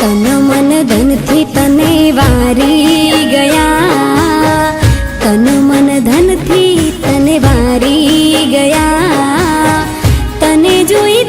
તન મન ધનથી તને વારી ગયા. તન મન ધનથી તને વારી ગયા. તને જોઈ